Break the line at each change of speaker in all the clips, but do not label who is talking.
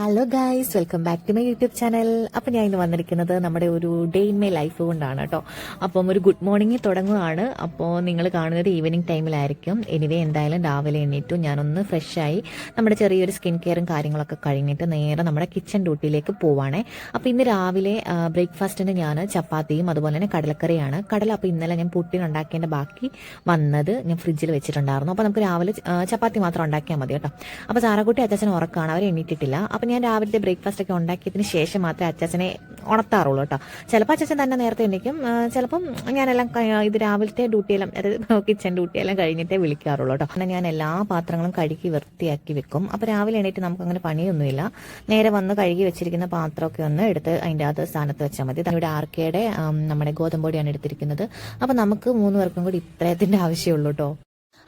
Hello guys welcome back to my YouTube channel അപ്പം ഞാൻ ഇന്ന് വന്നിരിക്കുന്നത് നമ്മുടെ ഒരു ഡേ ഇൻ മൈ ലൈഫ് കൊണ്ടാണ് കേട്ടോ അപ്പം ഒരു ഗുഡ് മോർണിംഗ് തുടങ്ങുകയാണ് അപ്പോൾ നിങ്ങൾ കാണുന്നത് ഈവനിങ് ടൈമിലായിരിക്കും എനിവേ എന്തായാലും രാവിലെ എണ്ണീറ്റു ഞാനൊന്ന് ഫ്രഷായി നമ്മുടെ ചെറിയൊരു സ്കിൻ കെയറും കാര്യങ്ങളൊക്കെ കഴിഞ്ഞിട്ട് നേരെ നമ്മുടെ കിച്ചൺ ഡ്യൂട്ടിയിലേക്ക് പോവാണേ. അപ്പോൾ ഇന്ന് രാവിലെ ബ്രേക്ക്ഫാസ്റ്റിന് ഞാൻ ചപ്പാത്തിയും അതുപോലെ തന്നെ കടലക്കറിയാണ്. കടല അപ്പോൾ ഇന്നലെ ഞാൻ പുട്ടിനുണ്ടാക്കേണ്ട ബാക്കി വന്നത് ഞാൻ ഫ്രിഡ്ജിൽ വെച്ചിട്ടുണ്ടായിരുന്നു. അപ്പോൾ നമുക്ക് രാവിലെ ചപ്പാത്തി മാത്രം ഉണ്ടാക്കിയാൽ മതി കേട്ടോ. അപ്പോൾ സാറാക്കുട്ടി അച്ഛൻ ഉറക്കാണ്. അവർ എണീറ്റിട്ടില്ല. അപ്പോൾ ഞാൻ രാവിലത്തെ ബ്രേക്ക്ഫാസ്റ്റ് ഒക്കെ ഉണ്ടാക്കിയതിന് ശേഷം മാത്രമേ അച്ചാച്ചനെ ഉണർത്താറുള്ളൂ കേട്ടോ. ചിലപ്പോൾ അച്ചാച്ചൻ തന്നെ നേരത്തെ എണീക്കും. ചിലപ്പം ഞാനെല്ലാം ഇത് രാവിലത്തെ ഡ്യൂട്ടിയെല്ലാം അതായത് കിച്ചൺ ഡ്യൂട്ടിയെല്ലാം കഴിഞ്ഞിട്ടേ വിളിക്കാറുള്ളൂ കേട്ടോ. അങ്ങനെ ഞാൻ എല്ലാ പാത്രങ്ങളും കഴുകി വൃത്തിയാക്കി വെക്കും. അപ്പോൾ രാവിലെ എണീറ്റ് നമുക്ക് അങ്ങനെ പണിയൊന്നുമില്ല. നേരെ വന്ന് കഴുകി വെച്ചിരിക്കുന്ന പാത്രമൊക്കെ ഒന്ന് എടുത്ത് അതിന്റെ അത് സ്ഥാനത്ത് വെച്ചാൽ മതി. ഇവിടെ ആർക്കയുടെ നമ്മുടെ ഗോതമ്പൊടിയാണ് എടുത്തിരിക്കുന്നത്. അപ്പോൾ നമുക്ക് മൂന്ന് പേർക്കും കൂടി ഇത്രയത്തിന്റെ ആവശ്യമുള്ളൂ കേട്ടോ.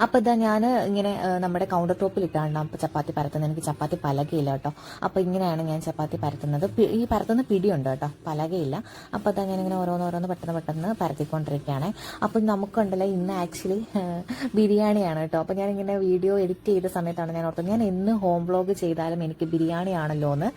അപ്പോൾ ഇതാ ഞാൻ ഇങ്ങനെ നമ്മുടെ കൗണ്ടർ ടോപ്പിൽ ഇട്ടാണ് അപ്പോൾ ചപ്പാത്തി പരത്തുന്നത്. എനിക്ക് ചപ്പാത്തി പലകയില്ല കേട്ടോ. അപ്പോൾ ഇങ്ങനെയാണ് ഞാൻ ചപ്പാത്തി പരത്തുന്നത്. ഈ പരത്തുന്ന പിടിയുണ്ട് കേട്ടോ. പലകയില്ല. അപ്പോൾ ഇതാ ഞാനിങ്ങനെ ഓരോന്ന് പെട്ടെന്ന് പെട്ടെന്ന് പരത്തിക്കൊണ്ടിരിക്കുകയാണ്. അപ്പോൾ നമുക്കുണ്ടല്ലോ ഇന്ന് ആക്ച്വലി ബിരിയാണിയാണ് കേട്ടോ. അപ്പോൾ ഞാനിങ്ങനെ വീഡിയോ എഡിറ്റ് ചെയ്ത സമയത്താണ് ഞാൻ ഓർത്തത്. ഞാൻ ഇന്ന് ഹോം വ്ലോഗ് ചെയ്താലും എനിക്ക് ബിരിയാണിയാണല്ലോ എന്ന്.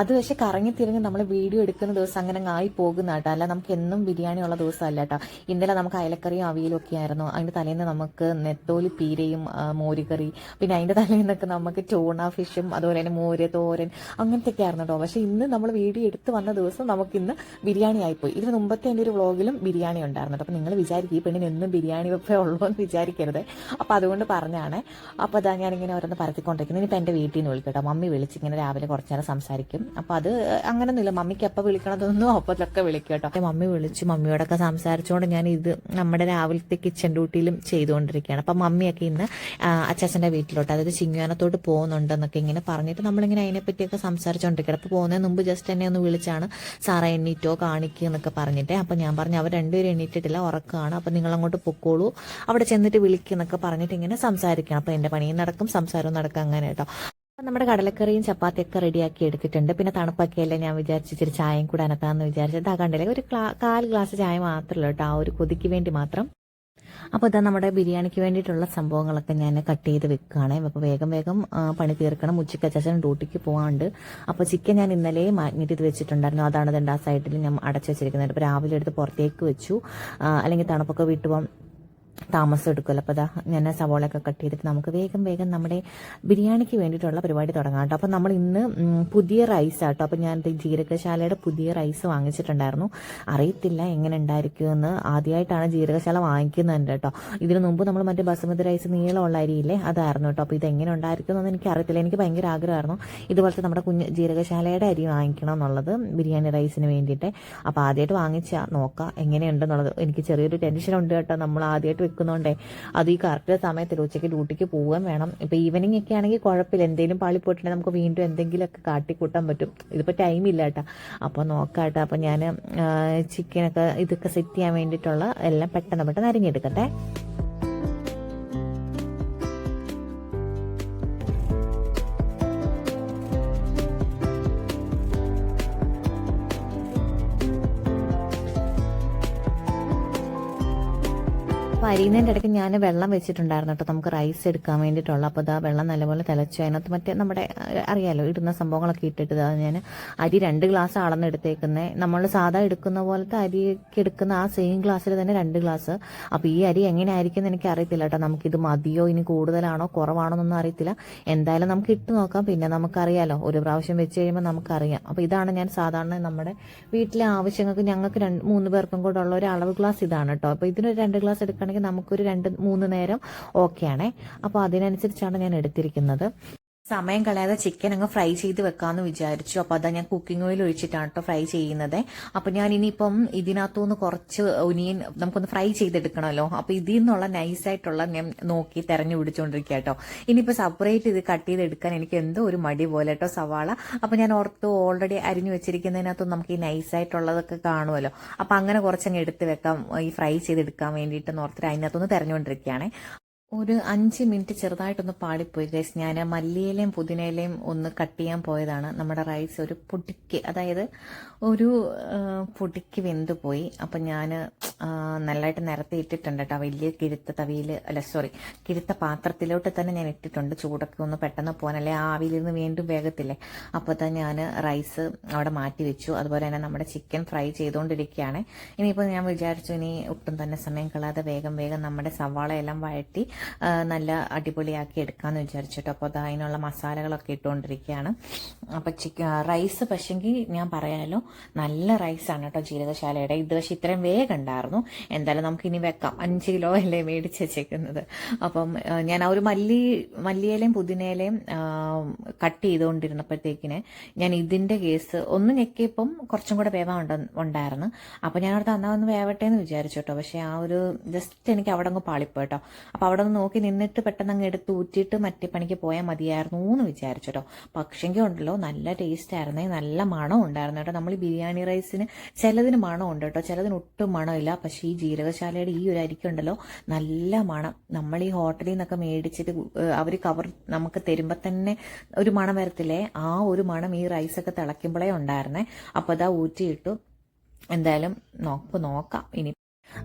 അത് പക്ഷെ കറങ്ങി തിരിഞ്ഞ് നമ്മൾ വീഡിയോ എടുക്കുന്ന ദിവസം അങ്ങനെ ആയി പോകുന്ന കേട്ടോ. അല്ല നമുക്ക് എന്നും ബിരിയാണി ഉള്ള ദിവസമല്ല കേട്ടോ. ഇന്നലെ നമുക്ക് അയലക്കറിയും അവിയലും ഒക്കെ ആയിരുന്നു. അതിന്റെ തലേന്ന് നമുക്ക് നെത്തോലി പീരയും ആ, മോരുകറി പിന്നെ അതിന്റെ തലേന്നൊക്കെ നമുക്ക് ടൂണ ഫിഷും അതുപോലെ തന്നെ മോര് തോരൻ അങ്ങനത്തെയൊക്കെ ആയിരുന്നു കേട്ടോ പക്ഷെ ഇന്ന് നമ്മൾ വീഡിയോ എടുത്ത് വന്ന ദിവസം നമുക്ക് ഇന്ന് ബിരിയാണി ആയിപ്പോയി. ഇതിന് മുമ്പത്തെ എന്റെ ഒരു വ്ളോഗിലും ബിരിയാണി ഉണ്ടായിരുന്നു അപ്പോൾ നിങ്ങൾ വിചാരിക്കും ഈ പെണ്ണിന് എന്നും ബിരിയാണി വെപ്പേ ഉള്ളൂ എന്ന് വിചാരിക്കരുത്. അപ്പോൾ അതുകൊണ്ട് പറഞ്ഞാണ്. അപ്പോൾ അതാ ഞാനിങ്ങനെ ഓരോന്ന് പരത്തിക്കൊണ്ടിരിക്കുന്നത് ഇനിയിപ്പോൾ എന്റെ വീട്ടിൽ നിന്ന് വിളിക്കട്ടോ. മമ്മി വിളിച്ച് ഇങ്ങനെ രാവിലെ കുറച്ച് നേരം സംസാരിക്കും. അപ്പോൾ അത് അങ്ങനെയൊന്നുമില്ല മമ്മിക്ക് എപ്പോൾ വിളിക്കണതൊന്നും അപ്പോഴൊക്കെ വിളിക്കും കേട്ടോ. മമ്മി വിളിച്ചു മമ്മിയോടൊക്കെ സംസാരിച്ചുകൊണ്ട് ഞാൻ ഇത് നമ്മുടെ രാവിലത്തെ കിച്ചൺ ഡ്യൂട്ടിയിലും ചെയ്തുകൊണ്ടിരിക്കുകയാണ്. അപ്പം മമ്മിയൊക്കെ ഇന്ന് അച്ചാച്ചന്റെ വീട്ടിലോട്ട് അതായത് ചിങ്ങാനത്തോട്ട് പോകുന്നുണ്ടെന്നൊക്കെ ഇങ്ങനെ പറഞ്ഞിട്ട് നമ്മളിങ്ങനെ അതിനെപ്പറ്റിയൊക്കെ സംസാരിച്ചുകൊണ്ടിരിക്കണം അപ്പോൾ പോകുന്നതിന് മുമ്പ് ജസ്റ്റ് എന്നെ ഒന്ന് വിളിച്ചാണ് സാറ എണ്ണീറ്റോ കാണിക്കുക എന്നൊക്കെ പറഞ്ഞിട്ട്. അപ്പോൾ ഞാൻ പറഞ്ഞു അവർ രണ്ടുപേരും എണ്ണീറ്റിട്ടില്ല ഉറക്കമാണ് അപ്പോൾ നിങ്ങൾ അങ്ങോട്ട് പൊക്കോളൂ അവിടെ ചെന്നിട്ട് വിളിക്കുക എന്നൊക്കെ പറഞ്ഞിട്ട് ഇങ്ങനെ സംസാരിക്കണം അപ്പോൾ എന്റെ പണിയും നടക്കും സംസാരവും നടക്കും അങ്ങനെ കേട്ടോ. നമ്മുടെ കടലക്കറിയും ചപ്പാത്തിയൊക്കെ റെഡിയാക്കി എടുത്തിട്ടുണ്ട്. പിന്നെ തണുപ്പൊക്കെയല്ലേ ഞാൻ വിചാരിച്ചു ചായയും കൂടെ അനക്കാമെന്ന് വിചാരിച്ചത് ആ കണ്ടില്ലേ ഒരു കാൽ ഗ്ലാസ് ചായ മാത്രമല്ല കേട്ടോ ആ ഒരു കൊതിക്ക് വേണ്ടി മാത്രം. അപ്പോൾ ഇതാ നമ്മുടെ ബിരിയാണിക്ക് വേണ്ടിയിട്ടുള്ള സംഭവങ്ങളൊക്കെ ഞാൻ കട്ട് ചെയ്ത് വെക്കുകയാണ്. അപ്പോൾ വേഗം വേഗം പണി തീർക്കണം. ഉച്ചയ്ക്ക് അച്ചാച്ചൻ ഡ്യൂട്ടിക്ക് പോകാണ്ട് അപ്പോൾ ചിക്കൻ ഞാൻ ഇന്നലെ മാഗ്നറ്റ് ചെയ്ത് വെച്ചിട്ടുണ്ടായിരുന്നു. അതാണ് ആ സൈഡിൽ ഞാൻ അടച്ചു വെച്ചിരിക്കുന്നത്. അപ്പോൾ രാവിലെ എടുത്ത് പുറത്തേക്ക് വെച്ചു. അല്ലെങ്കിൽ തണുപ്പൊക്കെ വിട്ടുപോകാൻ താമസം എടുക്കുമല്ലോ. അപ്പോൾ അതാ ഞാൻ സവോളയൊക്കെ കട്ട് ചെയ്തിട്ട് നമുക്ക് വേഗം വേഗം നമ്മുടെ ബിരിയാണിക്ക് വേണ്ടിയിട്ടുള്ള പരിപാടി തുടങ്ങാം കേട്ടോ. അപ്പോൾ നമ്മൾ ഇന്ന് പുതിയ റൈസ് ആട്ടോ അപ്പോൾ ഞാൻ ജീരകശാലയുടെ പുതിയ റൈസ് വാങ്ങിച്ചിട്ടുണ്ടായിരുന്നു. അറിയത്തില്ല എങ്ങനെ ഉണ്ടായിരിക്കുമെന്ന് ആദ്യമായിട്ടാണ് ജീരകശാല വാങ്ങിക്കുന്നത് കേട്ടോ. ഇതിനു മുമ്പ് നമ്മൾ മറ്റേ ബസുമതി റൈസ് നീളമുള്ള അരിയില്ലേ അതായിരുന്നു കേട്ടോ. അപ്പോൾ ഇത് എങ്ങനെ ഉണ്ടായിരിക്കുമെന്ന് എനിക്ക് അറിയത്തില്ല എനിക്ക് ഭയങ്കര ആഗ്രഹമായിരുന്നു ഇതുപോലത്തെ നമ്മുടെ കുഞ്ഞ് ജീരകശാലയുടെ അരി വാങ്ങിക്കണം എന്നുള്ളത് ബിരിയാണി റൈസിന് വേണ്ടിയിട്ട്. അപ്പോൾ ആദ്യമായിട്ട് വാങ്ങിച്ചാൽ നോക്കാം എങ്ങനെയുണ്ടെന്നുള്ളത്. എനിക്ക് ചെറിയൊരു ടെൻഷൻ ഉണ്ട് കേട്ടോ. നമ്മൾ ആദ്യമായിട്ട് വെക്കുന്നോണ്ടേ അത് ഈ കറക്റ്റ് സമയത്തിൽ ഉച്ചയ്ക്ക് ഡ്യൂട്ടിക്ക് പോകാൻ വേണം. ഇപ്പോൾ ഈവനിങ് ഒക്കെ ആണെങ്കിൽ കുഴപ്പമില്ല. എന്തെങ്കിലും പാളി പോയിട്ടുണ്ടെങ്കിൽ നമുക്ക് വീണ്ടും എന്തെങ്കിലുമൊക്കെ കാട്ടിക്കൂട്ടാൻ പറ്റും. ഇതിപ്പോൾ ടൈം ഇല്ല കേട്ടോ. അപ്പോൾ നോക്കാം കേട്ടോ. അപ്പോൾ ഞാൻ ചിക്കനൊക്കെ ഇതൊക്കെ സെറ്റ് ചെയ്യാൻ വേണ്ടിയിട്ടുള്ള എല്ലാം പെട്ടെന്ന് പെട്ടെന്ന് അരിഞ്ഞെടുക്കട്ടെ. അരിയുന്നതിന്റെ ഇടയ്ക്ക് ഞാൻ വെള്ളം വെച്ചിട്ടുണ്ടായിരുന്നു കേട്ടോ. നമുക്ക് റൈസ് എടുക്കാൻ വേണ്ടിയിട്ടുള്ള. അപ്പോൾ ഇതാ വെള്ളം നല്ലപോലെ തിളച്ചു. അതിനകത്ത് മറ്റേ നമ്മുടെ അറിയാലോ ഇടുന്ന സംഭവങ്ങളൊക്കെ ഇട്ടിട്ട് ഇതാ ഞാൻ അരി രണ്ട് ഗ്ലാസ് അളന്ന് എടുത്തേക്കുന്നത് നമ്മൾ സാധാ എടുക്കുന്ന പോലത്തെ അരിക്ക് എടുക്കുന്ന ആ സെയിം ഗ്ലാസ്സിൽ തന്നെ രണ്ട് ഗ്ലാസ് അപ്പോൾ ഈ അരി എങ്ങനെ ആയിരിക്കും എന്ന് എനിക്ക് അറിയത്തില്ല കേട്ടോ. നമുക്കിത് മതിയോ ഇനി കൂടുതലാണോ കുറവാണോ എന്നൊന്നും അറിയത്തില്ല. എന്തായാലും നമുക്ക് ഇട്ട് നോക്കാം. പിന്നെ നമുക്കറിയാലോ ഒരു പ്രാവശ്യം വെച്ച് കഴിയുമ്പോൾ നമുക്കറിയാം. അപ്പോൾ ഇതാണ് ഞാൻ സാധാരണ നമ്മുടെ വീട്ടിലെ ആവശ്യങ്ങൾക്ക് ഞങ്ങൾക്ക് രണ്ട് മൂന്ന് പേർക്കും കൂടെ ഉള്ള ഒരു അളവ് ഗ്ലാസ് ഇതാണ് കേട്ടോ. അപ്പോൾ ഇതിനൊരു രണ്ട് ഗ്ലാസ് എടുക്കുകയാണെങ്കിൽ നമുക്കൊരു രണ്ട് മൂന്ന് നേരം ഓക്കെ ആണേ അപ്പോൾ അതിനനുസരിച്ചാണ് ഞാൻ എടുത്തിരിക്കുന്നത്. സമയം കളയാതെ ചിക്കൻ അങ്ങ് ഫ്രൈ ചെയ്ത് വെക്കാമെന്ന് വിചാരിച്ചു. അപ്പോൾ അതാ ഞാൻ കുക്കിംഗ് ഓയിൽ ഒഴിച്ചിട്ടാണ് കേട്ടോ ഫ്രൈ ചെയ്യുന്നത്. അപ്പോൾ ഞാൻ ഇനിയിപ്പം ഇതിനകത്തുനിന്ന് കുറച്ച് ഒനിയൻ നമുക്കൊന്ന് ഫ്രൈ ചെയ്തെടുക്കണമല്ലോ അപ്പോൾ ഇതിൽ നിന്നുള്ള നൈസായിട്ടുള്ള ഞാൻ നോക്കി തെരഞ്ഞു പിടിച്ചുകൊണ്ടിരിക്കുക കേട്ടോ ഇനിയിപ്പോൾ സെപ്പറേറ്റ് ഇത് കട്ട് ചെയ്തെടുക്കാൻ എനിക്ക് എന്തോ ഒരു മടി പോലെ കേട്ടോ സവാള. അപ്പോൾ ഞാൻ ഓർത്ത് ഓൾറെഡി അരിഞ്ഞു വെച്ചിരിക്കുന്നതിനകത്ത് നമുക്ക് ഈ നൈസായിട്ടുള്ളതൊക്കെ കാണുമല്ലോ അപ്പോൾ അങ്ങനെ കുറച്ചങ്ങ് എടുത്ത് വെക്കാം. ഈ ഫ്രൈ ചെയ്തെടുക്കാൻ വേണ്ടിയിട്ട് ഓർത്തിട്ട് അതിനകത്തൊന്ന് തെരഞ്ഞുകൊണ്ടിരിക്കുകയാണേ. ഒരു അഞ്ച് മിനിറ്റ് ചെറുതായിട്ടൊന്ന് പാളിപ്പോയി ഗൈസ് ഞാൻ മല്ലിയിലയും പുതിനയിലയും ഒന്ന് കട്ട് ചെയ്യാൻ പോയതാണ്. നമ്മുടെ റൈസ് ഒരു പൊടിക്ക് അതായത് ഒരു പൊടിക്ക് വെന്ത് പോയി. അപ്പം ഞാൻ നല്ലതായിട്ട് നിരത്തി ഇട്ടിട്ടുണ്ട് കേട്ടോ. വലിയ കിരുത്ത തവിയിൽ അല്ല സോറി കിരുത്ത പാത്രത്തിലോട്ട് തന്നെ ഞാൻ ഇട്ടിട്ടുണ്ട്. ചൂടൊക്കെ ഒന്ന് പെട്ടെന്ന് ആ ആവിയിലിരുന്ന് വീണ്ടും വേഗത്തില്ലേ അപ്പോൾ തന്നെ ഞാൻ റൈസ് അവിടെ മാറ്റി വെച്ചു. അതുപോലെ തന്നെ നമ്മുടെ ചിക്കൻ ഫ്രൈ ചെയ്തുകൊണ്ടിരിക്കുകയാണ് ഇനിയിപ്പോൾ ഞാൻ വിചാരിച്ചു ഇനി ഒട്ടും തന്നെ സമയം കളയാതെ വേഗം വേഗം നമ്മുടെ സവാളയെല്ലാം വഴറ്റി നല്ല അടിപൊളിയാക്കി എടുക്കാമെന്ന് വിചാരിച്ചിട്ട്. അപ്പോൾ അത് അതിനുള്ള മസാലകളൊക്കെ ഇട്ടുകൊണ്ടിരിക്കുകയാണ്. അപ്പോൾ ചിക്കൻ റൈസ് പക്ഷെങ്കിൽ ഞാൻ പറയാമല്ലോ നല്ല റൈസാണ് കേട്ടോ ജീരകശാലയുടെ ഇത് പക്ഷേ ഇത്രയും വേഗം ഉണ്ടായിരുന്നു. എന്തായാലും നമുക്ക് ഇനി വെക്കാം. അഞ്ച് കിലോ അല്ലേ മേടിച്ച് വെച്ചേക്കുന്നത്. അപ്പം ഞാൻ ആ ഒരു മല്ലി മല്ലിയിലയും പുതിനയിലയും കട്ട് ചെയ്തുകൊണ്ടിരുന്നപ്പോഴത്തേക്കിന് ഞാൻ ഇതിന്റെ കേസ് ഒന്ന് ഞെക്കിയപ്പം കുറച്ചും കൂടെ വേവ ഉണ്ട- ഉണ്ടായിരുന്നു. അപ്പോൾ ഞാൻ അവിടെ തന്നാ ഒന്ന് വേവട്ടെ എന്ന് വിചാരിച്ചു കേട്ടോ. പക്ഷേ ആ ഒരു ജസ്റ്റ് എനിക്ക് അവിടെ അങ്ങ് പാളിപ്പോയിട്ടോ അപ്പോൾ അവിടെ നോക്കി നിന്നിട്ട് പെട്ടെന്ന് അങ്ങ് എടുത്ത് ഊറ്റിയിട്ട് മറ്റേ പണിക്ക് പോയാൽ മതിയായിരുന്നു എന്ന് വിചാരിച്ചു കേട്ടോ പക്ഷെങ്കിൽ ഉണ്ടല്ലോ നല്ല ടേസ്റ്റ് ആയിരുന്നേ നല്ല മണം ഉണ്ടായിരുന്നു കേട്ടോ നമ്മൾ ബിരിയാണി റൈസിന് ചിലതിന് മണം ഉണ്ട് കേട്ടോ ചിലതിന് ഒട്ടും മണമില്ല. പക്ഷേ ഈ ജീരകശാലയുടെ ഈ ഒരു അരിക്കുണ്ടല്ലോ നല്ല മണം. നമ്മൾ ഈ ഹോട്ടലിൽ നിന്നൊക്കെ മേടിച്ചിട്ട് അവർ കവർ നമുക്ക് തരുമ്പോൾ തന്നെ ഒരു മണം വരത്തില്ലേ? ആ ഒരു മണം ഈ റൈസൊക്കെ തിളയ്ക്കുമ്പോഴേ ഉണ്ടായിരുന്നേ. അപ്പോൾ അതാ ഊറ്റിയിട്ടു. എന്തായാലും നോക്ക് നോക്കാം. ഇനി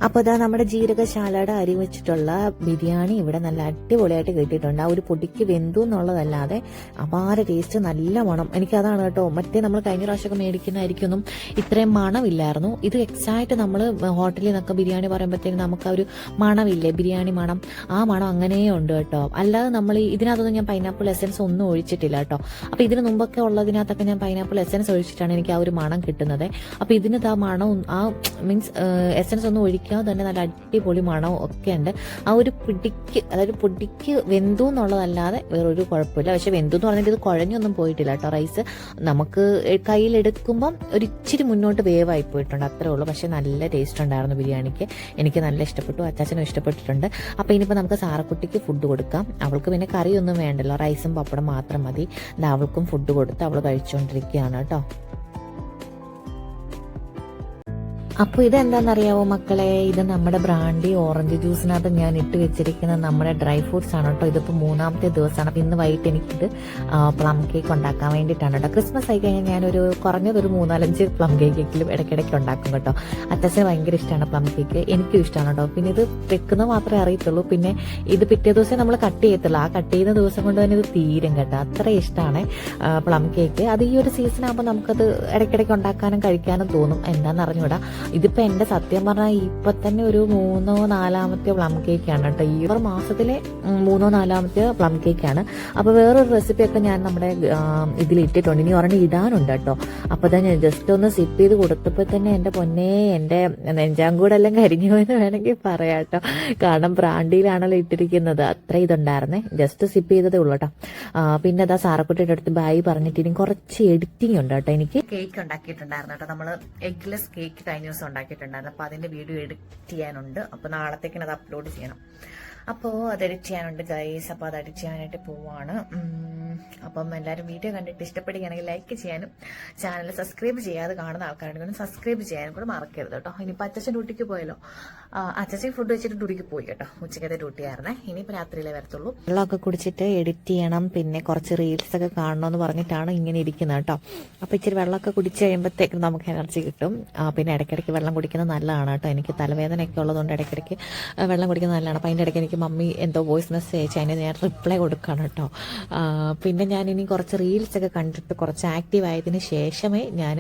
അപ്പോൾ ഇതാ നമ്മുടെ ജീരകശാലയുടെ അരി വെച്ചിട്ടുള്ള ബിരിയാണി ഇവിടെ നല്ല അടിപൊളിയായിട്ട് കിട്ടിയിട്ടുണ്ട്. ആ ഒരു പൊടിക്ക് വെന്തു എന്നുള്ളതല്ലാതെ അപാര ടേസ്റ്റ് നല്ല മണം. എനിക്കതാണ് കേട്ടോ. മറ്റേ നമ്മൾ കഴിഞ്ഞ പ്രാവശ്യമൊക്കെ മേടിക്കുന്ന അരിക്കൊന്നും ഇത്രയും മണമില്ലായിരുന്നു. ഇത് എക്സാക്റ്റ് നമ്മൾ ഹോട്ടലിൽ നിന്നൊക്കെ ബിരിയാണി പറയുമ്പോഴത്തേക്കും നമുക്ക് ആ ഒരു മണമില്ലേ? ബിരിയാണി മണം. ആ മണം അങ്ങനെ ഉണ്ട് കേട്ടോ. അല്ലാതെ നമ്മൾ ഇതിനകത്തൊന്നും ഞാൻ പൈനാപ്പിൾ എസൻസ് ഒന്നും ഒഴിച്ചിട്ടില്ല കേട്ടോ. അപ്പോൾ ഇതിന് മുമ്പൊക്കെ ഉള്ളതിനകത്തൊക്കെ ഞാൻ പൈനാപ്പിൾ എസൻസ് ഒഴിച്ചിട്ടാണ് എനിക്ക് ആ ഒരു മണം കിട്ടുന്നത്. അപ്പോൾ ഇതിന് ആ മണം ആ മീൻസ് എസൻസ് ഒന്നും ഒഴിക്കാതെ തന്നെ നല്ല അടിപൊളി മണവും ഒക്കെ ഉണ്ട്. ആ ഒരു പിടിക്ക് അതായത് പൊടിക്ക് വെന്തു എന്നുള്ളതല്ലാതെ വേറൊരു കുഴപ്പമില്ല. പക്ഷെ വെന്തു എന്ന് പറഞ്ഞിട്ട് ഇത് കുഴഞ്ഞൊന്നും പോയിട്ടില്ല കേട്ടോ റൈസ്. നമുക്ക് കയ്യിലെടുക്കുമ്പം ഒരു ഇച്ചിരി മുന്നോട്ട് വേവായി പോയിട്ടുണ്ട് അത്രേ ഉള്ളൂ. പക്ഷെ നല്ല ടേസ്റ്റ് ഉണ്ടായിരുന്നു ബിരിയാണിക്ക്. എനിക്ക് നല്ല ഇഷ്ടപ്പെട്ടു അച്ചാച്ചനും ഇഷ്ടപ്പെട്ടിട്ടുണ്ട്. അപ്പോൾ ഇനിയിപ്പോൾ നമുക്ക് സാറക്കുട്ടിക്ക് ഫുഡ് കൊടുക്കാം. അവൾക്ക് പിന്നെ കറിയൊന്നും വേണ്ടല്ലോ. റൈസും പപ്പടം മാത്രം മതി. അവൾക്കും ഫുഡ് കൊടുത്ത് അവൾ കഴിച്ചുകൊണ്ടിരിക്കുകയാണ് കേട്ടോ. അപ്പോൾ ഇതെന്താണെന്നറിയാവോ മക്കളെ? ഇത് നമ്മുടെ ബ്രാൻഡി ഓറഞ്ച് ജ്യൂസിനകത്ത് ഞാൻ ഇട്ട് വെച്ചിരിക്കുന്ന നമ്മുടെ ഡ്രൈ ഫ്രൂട്ട്സ് ആണ് കേട്ടോ. ഇതിപ്പോൾ മൂന്നാമത്തെ ദിവസമാണ്. അപ്പം ഇന്ന് വൈകിട്ട് എനിക്കിത് പ്ലം കേക്ക് ഉണ്ടാക്കാൻ വേണ്ടിയിട്ടാണ് കേട്ടോ. ക്രിസ്മസ് ആയി കഴിഞ്ഞാൽ ഞാനൊരു കുറഞ്ഞതൊരു മൂന്നാലഞ്ച് പ്ലം കേക്കെങ്കിലും ഇടയ്ക്കിടയ്ക്ക് ഉണ്ടാക്കും കേട്ടോ. അത്യാവശ്യം ഭയങ്കര ഇഷ്ടമാണ് പ്ലം കേക്ക്. എനിക്കും ഇഷ്ടമാണ് കേട്ടോ. പിന്നെ ഇത് വെക്കുന്നത് മാത്രമേ അറിയത്തുള്ളൂ. പിന്നെ ഇത് പിറ്റേ ദിവസം നമ്മൾ കട്ട് ചെയ്യത്തുള്ളൂ. ആ കട്ട് ചെയ്യുന്ന ദിവസം കൊണ്ട് തന്നെ ഇത് തീരും കേട്ടോ. അത്ര ഇഷ്ടമാണ് പ്ലം കേക്ക്. അത് ഈ ഒരു സീസൺ ആകുമ്പോൾ നമുക്കത് ഇടയ്ക്കിടയ്ക്ക് ഉണ്ടാക്കാനും കഴിക്കാനും തോന്നും. എന്താണെന്ന് അറിഞ്ഞൂടാ ഇതിപ്പോ എന്റെ സത്യം പറഞ്ഞാൽ ഇപ്പൊ തന്നെ ഒരു മൂന്നോ നാലാമത്തെ പ്ലം കേക്കാണ് കേട്ടോ. ഈ ഒരു മാസത്തിലെ മൂന്നോ നാലാമത്തെ പ്ലം കേക്കാണ് അപ്പോൾ വേറൊരു റെസിപ്പി ഒക്കെ ഞാൻ നമ്മുടെ ഇതിൽ ഇട്ടിട്ടുണ്ട് ഇനി ഒരെണ്ണം ഇടാനുണ്ട് കേട്ടോ. അപ്പോൾ തന്നെ ജസ്റ്റ് ഒന്ന് സിപ്പ് ചെയ്ത് കൊടുത്തപ്പോൾ തന്നെ എന്റെ പൊന്നെ എന്റെ നെഞ്ചാങ്കൂടെല്ലാം കരിഞ്ഞു എന്ന് വേണമെങ്കിൽ പറയാം കേട്ടോ. കാരണം ബ്രാൻഡിയിലാണല്ലോ ഇട്ടിരിക്കുന്നത്. അത്ര ഇതുണ്ടായിരുന്നേ. ജസ്റ്റ് സിപ്പ് ചെയ്തതേ ഉള്ളൂ കേട്ടോ. പിന്നെ അതാ സാറക്കുട്ടിയുടെ അടുത്ത് ബായി പറഞ്ഞിട്ട് ഇനി കുറച്ച് എഡിറ്റിംഗ് ഉണ്ട് കേട്ടോ എനിക്ക്. കേക്ക് ഉണ്ടാക്കിയിട്ടുണ്ടായിരുന്നു കേട്ടോ. നമ്മൾ എഗ്ലെസ് കേക്ക് കഴിഞ്ഞ ദിവസം ഉണ്ടാക്കിയിട്ടുണ്ടായിരുന്നു. അപ്പോൾ അതിന്റെ വീഡിയോ എഡിറ്റ് ചെയ്യാനുണ്ട്. അപ്പോൾ അത് അപ്ലോഡ് ചെയ്യണം. അപ്പോൾ അത് എഡിറ്റ് ചെയ്യാനുണ്ട് ഗൈസ് അപ്പോൾ അത് എഡിറ്റ് ചെയ്യാനായിട്ട് പോവാണ്. അപ്പം എല്ലാവരും വീഡിയോ കണ്ടിട്ട് ഇഷ്ടപ്പെടുകയാണെങ്കിൽ ലൈക്ക് ചെയ്യാനും ചാനൽ സബ്സ്ക്രൈബ് ചെയ്യാതെ കാണുന്ന ആൾക്കാരുണ്ടെങ്കിൽ സബ്സ്ക്രൈബ് ചെയ്യാനും കൂടെ മറക്കരുത് കേട്ടോ. ഇനിയിപ്പോൾ അച്ഛൻ ഡ്യൂട്ടിക്ക് പോയല്ലോ. അച്ഛൻ ഫുഡ് വെച്ചിട്ട് ഡ്യൂട്ടിക്ക് പോയി കേട്ടോ. ഉച്ചക്കത്തെ ഡ്യൂട്ടി ആയിരുന്നെ. ഇനിയിപ്പോൾ രാത്രിയിലേ വരത്തുള്ളൂ. വെള്ളമൊക്കെ കുടിച്ചിട്ട് എഡിറ്റ് ചെയ്യണം. പിന്നെ കുറച്ച് റീൽസ് ഒക്കെ കാണണമെന്ന് പറഞ്ഞിട്ടാണ് ഇങ്ങനെ ഇരിക്കുന്നത് കേട്ടോ. അപ്പോൾ ഇച്ചിരി വെള്ളമൊക്കെ കുടിച്ച് കഴിയുമ്പോഴത്തേക്കും നമുക്ക് എനർജി കിട്ടും. പിന്നെ ഇടയ്ക്കിടയ്ക്ക് വെള്ളം കുടിക്കുന്നത് നല്ലതാണ് കേട്ടോ. എനിക്ക് തലവേദനയൊക്കെ ഉള്ളതുകൊണ്ട് ഇടയ്ക്കിടയ്ക്ക് വെള്ളം കുടിക്കുന്നത് നല്ലതാണ്. അപ്പോൾ അതിന്റെ ഇടയ്ക്ക് എനിക്ക് മമ്മി എന്തോ വോയിസ് മെസ്സേജ് അയച്ചു അതിന് ഞാൻ റിപ്ലൈ കൊടുക്കണം കേട്ടോ പിന്നെ ഞാൻ ഇനി കുറച്ച് റീൽസ് ഒക്കെ കണ്ടിട്ട് കുറച്ച് ആക്റ്റീവ് ആയതിന് ശേഷമേ ഞാൻ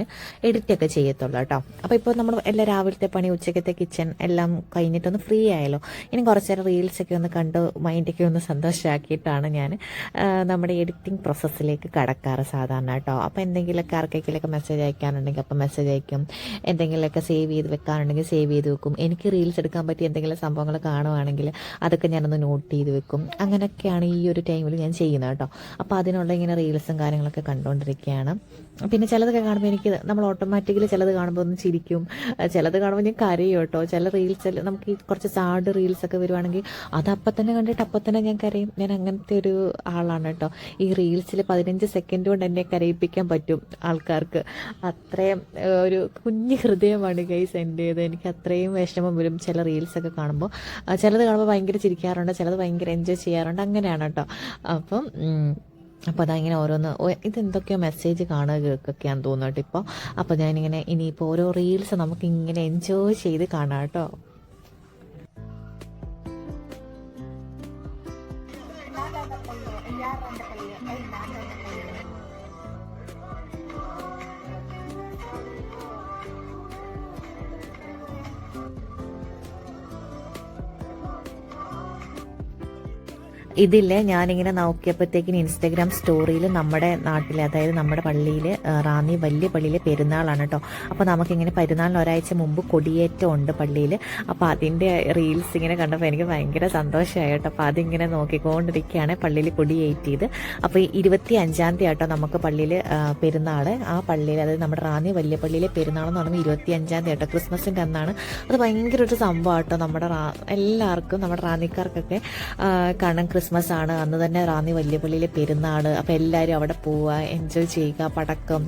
എഡിറ്റ് ഒക്കെ ചെയ്യത്തുള്ളൂ കേട്ടോ അപ്പോൾ ഇപ്പോൾ നമ്മൾ എല്ലാ രാവിലത്തെ പണി ഉച്ചക്കത്തെ കിച്ചൺ എല്ലാം കഴിഞ്ഞിട്ടൊന്ന് ഫ്രീ ആയല്ലോ. ഇനി കുറച്ച് നേരം റീൽസ് ഒക്കെ ഒന്ന് കണ്ട് മൈൻഡൊക്കെ ഒന്ന് സന്തോഷമാക്കിയിട്ടാണ് ഞാൻ നമ്മുടെ എഡിറ്റിംഗ് പ്രോസസ്സിലേക്ക് കടക്കാറ് സാധാരണ കേട്ടോ അപ്പോൾ എന്തെങ്കിലുമൊക്കെ ആർക്കെങ്കിലൊക്കെ മെസ്സേജ് അയക്കാനുണ്ടെങ്കിൽ അപ്പോൾ മെസ്സേജ് അയക്കും. എന്തെങ്കിലുമൊക്കെ സേവ് ചെയ്ത് വെക്കാനുണ്ടെങ്കിൽ സേവ് ചെയ്ത് വെക്കും. എനിക്ക് റീൽസ് എടുക്കാൻ പറ്റിയ എന്തെങ്കിലും സംഭവങ്ങൾ കാണുവാണെങ്കിൽ അതൊക്കെ ഞാനൊന്ന് നോട്ട് ചെയ്ത് വെക്കും. അങ്ങനെയൊക്കെയാണ് ഈ ഒരു ടൈമിൽ ഞാൻ ചെയ്യുന്നത് കേട്ടോ. അപ്പോൾ അതിനുള്ള ഇങ്ങനെ റീൽസും കാര്യങ്ങളൊക്കെ കണ്ടുകൊണ്ടിരിക്കുകയാണ് പിന്നെ ചിലതൊക്കെ കാണുമ്പോൾ എനിക്ക് നമ്മൾ ഓട്ടോമാറ്റിക്കലി ചിലത് കാണുമ്പോൾ ഒന്ന് ചിരിക്കും. ചിലത് കാണുമ്പോൾ ഞാൻ കരയും കേട്ടോ. ചില റീൽസ് നമുക്ക് ഈ കുറച്ച് സാഡ് റീൽസ് ഒക്കെ വരുവാണെങ്കിൽ അത് അപ്പം തന്നെ കണ്ടിട്ട് അപ്പം തന്നെ ഞാൻ കരയും. ഞാൻ അങ്ങനത്തെ ഒരു ആളാണ് കേട്ടോ. ഈ റീൽസിൽ പതിനഞ്ച് സെക്കൻഡ് കൊണ്ട് എന്നെ കരയിപ്പിക്കാൻ പറ്റും ആൾക്കാർക്ക്. അത്രയും ഒരു കുഞ്ഞു ഹൃദയമാണ് ഗൈസ് എന്റേത് എനിക്ക് അത്രയും വിഷമം വരും ചില റീൽസൊക്കെ കാണുമ്പോൾ ചിലത് കാണുമ്പോൾ ഭയങ്കര ചിരിക്കാറുണ്ട് ചിലത് ഭയങ്കര എൻജോയ് ചെയ്യാറുണ്ട്. അങ്ങനെയാണ് കേട്ടോ. അപ്പം അപ്പോൾ അതങ്ങനെ ഓരോന്ന് ഇതെന്തൊക്കെയോ മെസ്സേജ് കാണുക കേൾക്കൊക്കെയാന്ന് തോന്നുന്നു ഇപ്പോൾ അപ്പോൾ ഞാനിങ്ങനെ ഇനിയിപ്പോൾ ഓരോ റീൽസ് നമുക്ക് ഇങ്ങനെ എൻജോയ് ചെയ്ത് കാണാം കേട്ടോ. ഇതില്ലേ ഞാനിങ്ങനെ നോക്കിയപ്പോഴത്തേക്കിന് ഇൻസ്റ്റഗ്രാം സ്റ്റോറിയിൽ നമ്മുടെ നാട്ടിലെ അതായത് നമ്മുടെ പള്ളിയിൽ റാന്നി വലിയ പള്ളിയിലെ പെരുന്നാളാണ് കേട്ടോ അപ്പോൾ നമുക്കിങ്ങനെ പെരുന്നാളിന് ഒരാഴ്ച മുമ്പ് കൊടിയേറ്റം ഉണ്ട് പള്ളിയിൽ അപ്പോൾ അതിന്റെ റീൽസ് ഇങ്ങനെ കണ്ടപ്പോൾ എനിക്ക് ഭയങ്കര സന്തോഷമായി കേട്ടോ അപ്പോൾ അതിങ്ങനെ നോക്കിക്കൊണ്ടിരിക്കുകയാണ് പള്ളിയിൽ കൊടിയേറ്റിയത് അപ്പോൾ ഈ ഇരുപത്തി അഞ്ചാം തീയതി ആട്ടോ നമുക്ക് പള്ളിയിൽ പെരുന്നാൾ ആ പള്ളിയിൽ അതായത് നമ്മുടെ റാന്നി വലിയ പള്ളിയിലെ പെരുന്നാൾ എന്ന് പറയുമ്പോൾ ഇരുപത്തി അഞ്ചാം തീയതി ആട്ടോ. ക്രിസ്മസിന്റെ അന്നാണ്. അത് ഭയങ്കര ഒരു സംഭവം കേട്ടോ നമ്മുടെ എല്ലാവർക്കും നമ്മുടെ റാന്നിക്കാർക്കൊക്കെ കാരണം ക്രിസ്മസ് ആണ്. അന്ന് തന്നെ റാന്നി വലിയ പള്ളിയിലെ പെരുന്നാൾ അപ്പോൾ എല്ലാവരും അവിടെ പോവുക എൻജോയ് ചെയ്യുക പടക്കം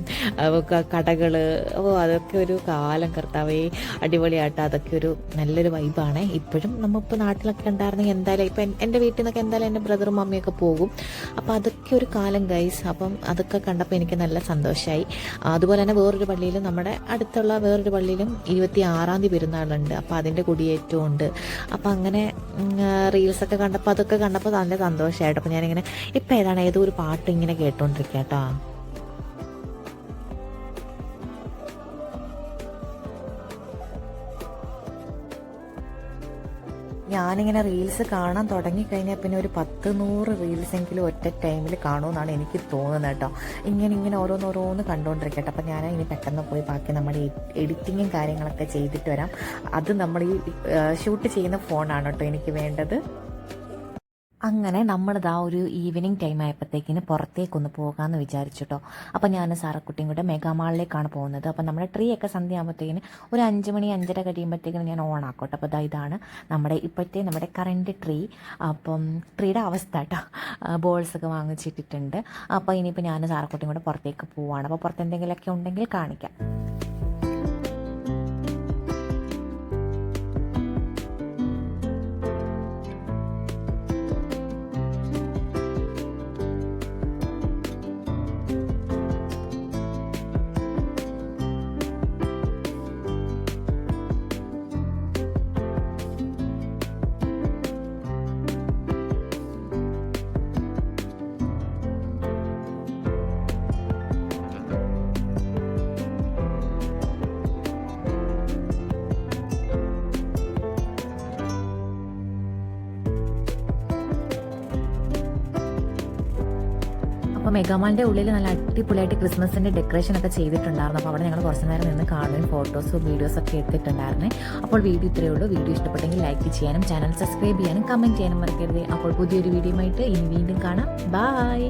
കടകൾ ഓ അതൊക്കെ ഒരു കാലം കർത്താവേ. അടിപൊളിയായിട്ട് അതൊക്കെ ഒരു നല്ലൊരു വൈബാണ് ഇപ്പോഴും നമ്മളിപ്പോൾ നാട്ടിലൊക്കെ ഉണ്ടായിരുന്നെങ്കിൽ എന്തായാലും ഇപ്പം എന്റെ വീട്ടിൽ നിന്നൊക്കെ എന്തായാലും എന്റെ ബ്രദറും മമ്മിയൊക്കെ പോകും. അപ്പോൾ അതൊക്കെ ഒരു കാലം ഗൈസ് അപ്പം അതൊക്കെ കണ്ടപ്പോൾ എനിക്ക് നല്ല സന്തോഷമായി അതുപോലെ തന്നെ വേറൊരു പള്ളിയിലും നമ്മുടെ അടുത്തുള്ള വേറൊരു പള്ളിയിലും ഇരുപത്തി ആറാം തീയതി പെരുന്നാളുണ്ട്. അപ്പോൾ അതിന്റെ കൊടിയേറ്റവും ഉണ്ട്. അപ്പോൾ അങ്ങനെ റീൽസൊക്കെ കണ്ടപ്പോൾ അതൊക്കെ കണ്ടപ്പോൾ നല്ല സന്തോഷമായിട്ട് അപ്പോൾ ഞാനിങ്ങനെ ഇപ്പം ഏതാണ് ഏതോ ഒരു പാട്ട് ഇങ്ങനെ കേട്ടോണ്ടിരിക്കുക കേട്ടോ ഞാനിങ്ങനെ റീൽസ് കാണാൻ തുടങ്ങിക്കഴിഞ്ഞാൽ പിന്നെ ഒരു പത്ത് നൂറ് റീൽസ് എങ്കിലും ഒറ്റ ടൈമിൽ കാണുമെന്നാണ് എനിക്ക് തോന്നുന്നത് കേട്ടോ ഇങ്ങനെ ഇങ്ങനെ ഓരോന്നോരോന്ന് കണ്ടുകൊണ്ടിരിക്കട്ടെ അപ്പം ഞാൻ ഇനി പെട്ടെന്ന് പോയി ബാക്കി നമ്മുടെ എഡിറ്റിങ്ങും കാര്യങ്ങളൊക്കെ ചെയ്തിട്ട് വരാം. അത് നമ്മൾ ഈ ഷൂട്ട് ചെയ്യുന്ന ഫോണാണ് കേട്ടോ എനിക്ക് വേണ്ടത്. അങ്ങനെ നമ്മളിതാ ഒരു ഈവനിങ് ടൈം ആയപ്പോഴത്തേക്കിന് പുറത്തേക്കൊന്ന് പോകാമെന്ന് വിചാരിച്ചിട്ടോ. അപ്പം ഞാൻ സാറക്കുട്ടിയും കൂടെ മെഗാമാളിലേക്കാണ് പോകുന്നത്. അപ്പം നമ്മുടെ ട്രീ ഒക്കെ സന്ധ്യ ആകുമ്പോഴത്തേക്കിന് ഒരു അഞ്ച് മണി അഞ്ചര കഴിയുമ്പോഴത്തേക്കിന് ഞാൻ ഓൺ ആക്കോട്ടെ. അപ്പോൾ ഇതാ ഇതാണ് നമ്മുടെ ഇപ്പോഴത്തെ നമ്മുടെ കറണ്ട് ട്രീ അപ്പം ട്രീയുടെ അവസ്ഥ കേട്ടോ ബോൾസ് ഒക്കെ വാങ്ങിച്ചിട്ടിട്ടുണ്ട്. അപ്പോൾ ഇനിയിപ്പോൾ ഞാൻ സാറക്കുട്ടിയും കൂടെ പുറത്തേക്ക് പോവാണ്. അപ്പോൾ പുറത്ത് എന്തെങ്കിലുമൊക്കെ ഉണ്ടെങ്കിൽ കാണിക്കാം. മെഗാമാളിന്റെ ഉള്ളിൽ നല്ല അടിപൊളിയായിട്ട് ക്രിസ്മസിന്റെ ഡെക്കറേഷൻ ഒക്കെ ചെയ്തിട്ടുണ്ടായിരുന്നു. അപ്പോൾ അവിടെ ഞങ്ങൾ കുറച്ച് നേരം നിന്ന് കാണുകയും ഫോട്ടോസും വീഡിയോസും ഒക്കെ എടുത്തിട്ടുണ്ടായിരുന്നേ. അപ്പോൾ വീഡിയോ ഇത്രയേ ഉള്ളൂ. വീഡിയോ ഇഷ്ടപ്പെട്ടെങ്കിൽ ലൈക്ക് ചെയ്യാനും ചാനൽ സബ്സ്ക്രൈബ് ചെയ്യാനും കമന്റ് ചെയ്യാനും മറക്കരുത്. അപ്പോൾ പുതിയൊരു വീഡിയോ ആയിട്ട് ഇനി വീണ്ടും കാണാം. ബൈ